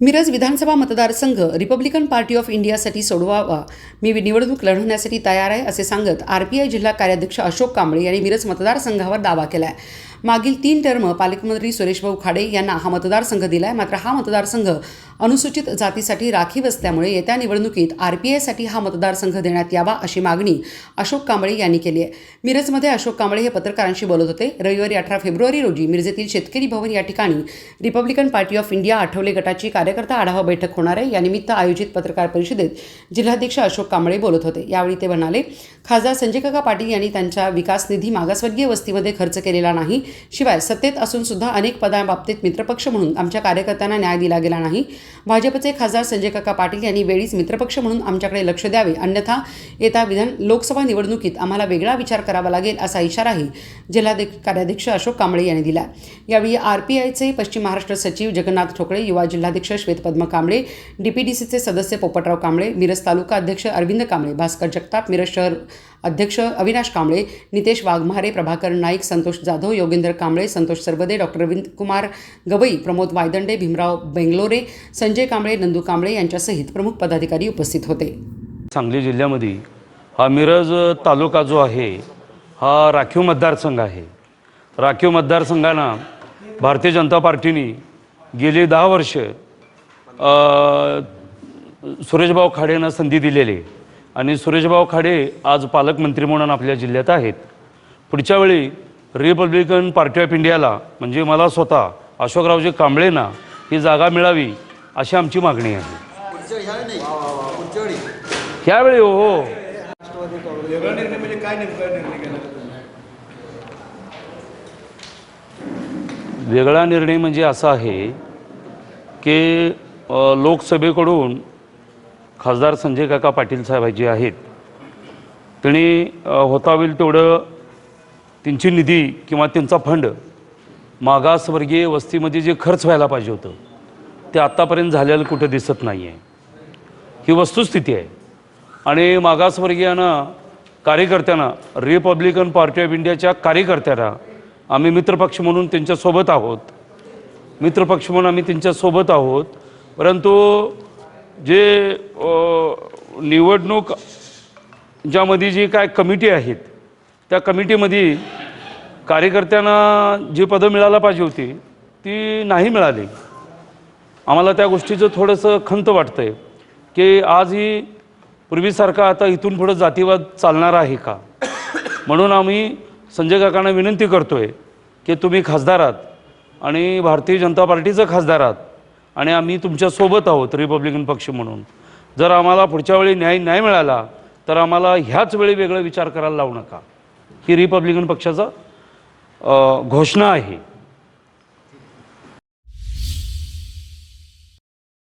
मिरज विधानसभा मतदारसंघ Republican Party of इंडियासाठी सोडवावा. मी निवडणूक लढवण्यासाठी तयार आहे असे सांगत आर पी आय जिल्हा कार्याध्यक्ष अशोक कांबळे यांनी मिरज मतदारसंघावर दावा केला आहे मागील तीन टर्म पालकमंत्री सुरेशभाऊ खाडे यांना हा मतदारसंघ दिला आहे मात्र हा मतदारसंघ अनुसूचित जातीसाठी राखीव असल्यामुळे येत्या निवडणुकीत आर पी आयसाठी हा मतदारसंघ देण्यात यावा अशी मागणी अशोक कांबळे यांनी केली आहे. मिरजमध्ये अशोक कांबळे हे पत्रकारांशी बोलत होते. रविवारी अठरा फेब्रुवारी रोजी मिरजेतील शेतकरी भवन या ठिकाणी Republican Party of India Athawale गटाची कार्यकर्ता आढावा बैठक होणार आहे. यानिमित्त आयोजित पत्रकार परिषदेत जिल्हाध्यक्ष अशोक कांबळे बोलत होते. यावेळी ते म्हणाले खासदार संजय काका पाटील यांनी त्यांच्या विकास निधी मागासवर्गीय वस्तीमध्ये खर्च केलेला नाही. शिवाय सत्तेत असून सुद्धा अनेक पदाबाबतीत मित्रपक्ष म्हणून आमच्या कार्यकर्त्यांना न्याय दिला गेला नाही. भाजपचे खासदार संजय काका पाटील यांनी वेळीच मित्रपक्ष म्हणून आमच्याकडे लक्ष द्यावे अन्यथा येत्या विधान लोकसभा निवडणुकीत आम्हाला वेगळा विचार करावा लागेल असा इशाराही जिल्हाध्यक्ष कार्याध्यक्ष अशोक कांबळे यांनी दिला. यावेळी आर पी आयचे पश्चिम महाराष्ट्र सचिव जगन्नाथ ठोकळे युवा जिल्हाध्यक्ष श्वेतपद्म कांबळे डीपीडीसीचे सदस्य पोपटराव कांबळे मिरज तालुका अध्यक्ष अरविंद कांबळे भास्कर जगताप मिरज शहर अध्यक्ष अविनाश कांबळे नितेश वाघमारे प्रभाकर नाईक संतोष जाधव योगेंद्र कांबळे संतोष सरबदे डॉक्टर रविंद कुमार गवई प्रमोद वायदंडे भीमराव बेंगलोरे संजय कांबळे नंदू कांबळे यांच्यासहित प्रमुख पदाधिकारी उपस्थित होते. सांगली जिल्ह्यामध्ये हा मिरज तालुका जो आहे हा राखीव मतदारसंघ आहे. राखीव मतदारसंघांना भारतीय जनता पार्टीने गेली दहा वर्ष सुरेशभाऊ खाडेंना संधी दिलेली आहे. आणि सुरेशभाऊ खाडे आज पालकमंत्री म्हणून आपल्या जिल्ह्यात आहेत. पुढच्या वेळी रिपब्लिकन पार्टी ऑफ इंडियाला म्हणजे मला स्वतः अशोकरावजी कांबळेंना ही जागा मिळावी अशी आमची मागणी आहे. ह्यावेळी हो हो. वेगळा निर्णय म्हणजे असा आहे की लोकसभेकडून खासदार संजय काका पाटील साहेब जे आहेत त्यांनी होता होईल तेवढं त्यांची निधी किंवा त्यांचा फंड मागासवर्गीय वस्तीमध्ये जे खर्च व्हायला पाहिजे होतं ते आत्तापर्यंत झालेलं कुठं दिसत नाही आहे ही वस्तुस्थिती आहे. आणि मागासवर्गीयांना कार्यकर्त्यांना रिपब्लिकन पार्टी ऑफ इंडियाच्या कार्यकर्त्यांना आम्ही मित्रपक्ष म्हणून त्यांच्यासोबत आहोत. मित्रपक्ष म्हणून आम्ही त्यांच्यासोबत आहोत. परंतु जे निवडणूक ज्यामध्ये जी काय कमिटी आहेत त्या कमिटीमध्ये कार्यकर्त्यांना जी पदं मिळायला पाहिजे होती ती नाही मिळाली. आम्हाला त्या गोष्टीचं थोडंसं खंत वाटतं आहे की आज ही पूर्वीसारखा आता इथून पुढं जातीवाद चालणार आहे का? म्हणून आम्ही संजय काकांना विनंती करतो आहे की तुम्ही खासदार आहात आणि भारतीय जनता पार्टीचं खासदार आहात. आणि आम्ही तुमच्यासोबत आहोत रिपब्लिकन पक्ष म्हणून. जर आम्हाला पुढच्या वेळी न्याय नाही मिळाला तर आम्हाला ह्याच वेळी वेगळा विचार करायला लावू नका. ही रिपब्लिकन पक्षाचा घोषणा आहे.